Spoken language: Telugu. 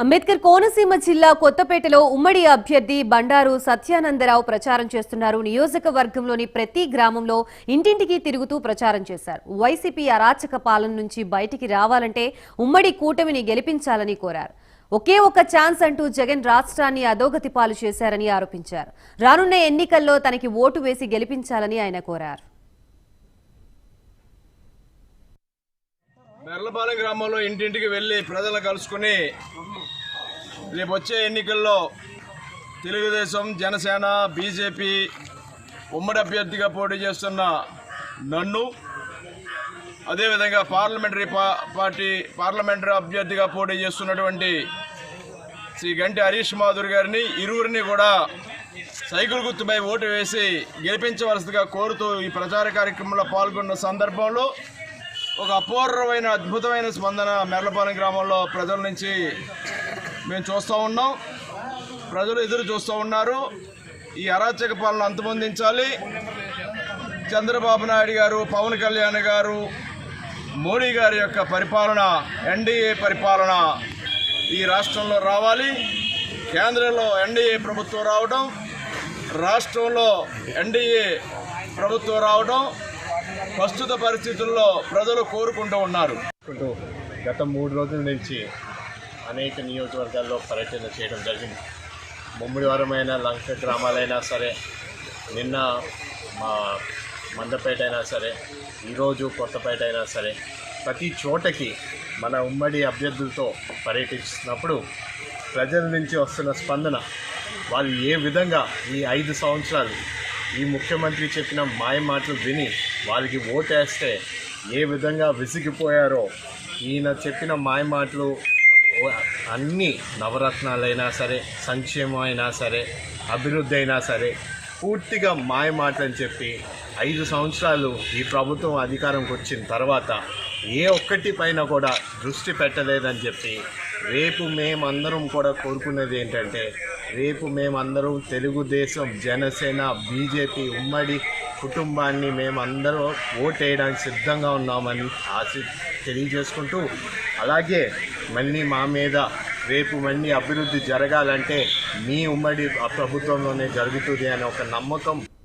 అంబేద్కర్ కోనసీమ జిల్లా కొత్తపేటలో ఉమ్మడి అభ్యర్థి బండారు సత్యానందరావు ప్రచారం చేస్తున్నారు. నియోజకవర్గంలోని ప్రతి గ్రామంలో ఇంటింటికి తిరుగుతూ ప్రచారం చేశారు. వైసీపీ అరాచక పాలన నుంచి బయటికి రావాలంటే ఉమ్మడి కూటమిని గెలిపించాలని కోరారు. ఒకే ఒక ఛాన్స్ అంటూ జగన్ రాష్ట్రాన్ని అధోగతి పాలు చేశారని ఆరోపించారు. రానున్న ఎన్నికల్లో తనకి ఓటు వేసి గెలిపించాలని ఆయన కోరారు. మెర్లపాలెం గ్రామంలో ఇంటింటికి వెళ్ళి ప్రజలు కలుసుకుని రేపు వచ్చే ఎన్నికల్లో తెలుగుదేశం జనసేన బీజేపీ ఉమ్మడి అభ్యర్థిగా పోటీ చేస్తున్న నన్ను అదేవిధంగా పార్లమెంటరీ పా పార్టీ పార్లమెంటరీ అభ్యర్థిగా పోటీ చేస్తున్నటువంటి శ్రీ గంటి హరీష్ మాధురి గారిని ఇరువురిని కూడా సైకిల్ గుర్తుపై ఓటు వేసి గెలిపించవలసిగా కోరుతూ ఈ ప్రచార కార్యక్రమంలో పాల్గొన్న సందర్భంలో ఒక అపూర్వమైన అద్భుతమైన స్పందన మెర్లపాలెం గ్రామంలో ప్రజల నుంచి మేము చూస్తూ ఉన్నాం. ప్రజలు ఎదురు చూస్తూ ఉన్నారు. ఈ అరాచక పాలన అంతమొందించాలి. చంద్రబాబు నాయుడు గారు పవన్ కళ్యాణ్ గారు మోడీ గారి యొక్క పరిపాలన ఎన్డీఏ పరిపాలన ఈ రాష్ట్రంలో రావాలి. కేంద్రంలో ఎన్డీఏ ప్రభుత్వం రావడం రాష్ట్రంలో ఎన్డీఏ ప్రభుత్వం రావడం ప్రస్తుత పరిస్థితుల్లో ప్రజలు కోరుకుంటూ ఉన్నారు. గత మూడు రోజుల నుంచి అనేక నియోజకవర్గాల్లో పర్యటన చేయడం జరిగింది. ముమ్మిడివరమైన లంక గ్రామాలైనా సరే నిన్న మా మందపేట అయినా సరే ఈరోజు కొత్తపేట అయినా సరే ప్రతి చోటకి మన ఉమ్మడి అభ్యర్థులతో పర్యటిస్తున్నప్పుడు ప్రజల నుంచి వస్తున్న స్పందన వాళ్ళు ఏ విధంగా ఈ ఐదు సంవత్సరాలు ఈ ముఖ్యమంత్రి చెప్పిన మాయ మాటలు విని వాళ్ళకి ఓటేస్తే ఏ విధంగా విసిగిపోయారో ఈయన చెప్పిన మాయ మాటలు అన్ని నవరత్నాలైనా సరే సంక్షేమం అయినా సరే అభివృద్ధి అయినా సరే పూర్తిగా మాయ మాటలని చెప్పి ఐదు సంవత్సరాలు ఈ ప్రభుత్వం అధికారంకి వచ్చిన తర్వాత ఏ ఒక్కటి పైన కూడా దృష్టి పెట్టలేదని చెప్పి రేపు మేమందరం కూడా కోరుకునేది ఏంటంటే రేపు మేమందరం తెలుగుదేశం జనసేన బీజేపీ ఉమ్మడి కుటుంబాన్ని మేమందరం ఓటేయడానికి సిద్ధంగా ఉన్నామని ఆశ తెలియజేసుకుంటూ అలాగే మళ్ళీ మా మీద రేపు మళ్ళీ అభివృద్ధి జరగాలంటే మీ ఉమ్మడి ప్రభుత్వంలోనే జరుగుతుంది అనే ఒక నమ్మకం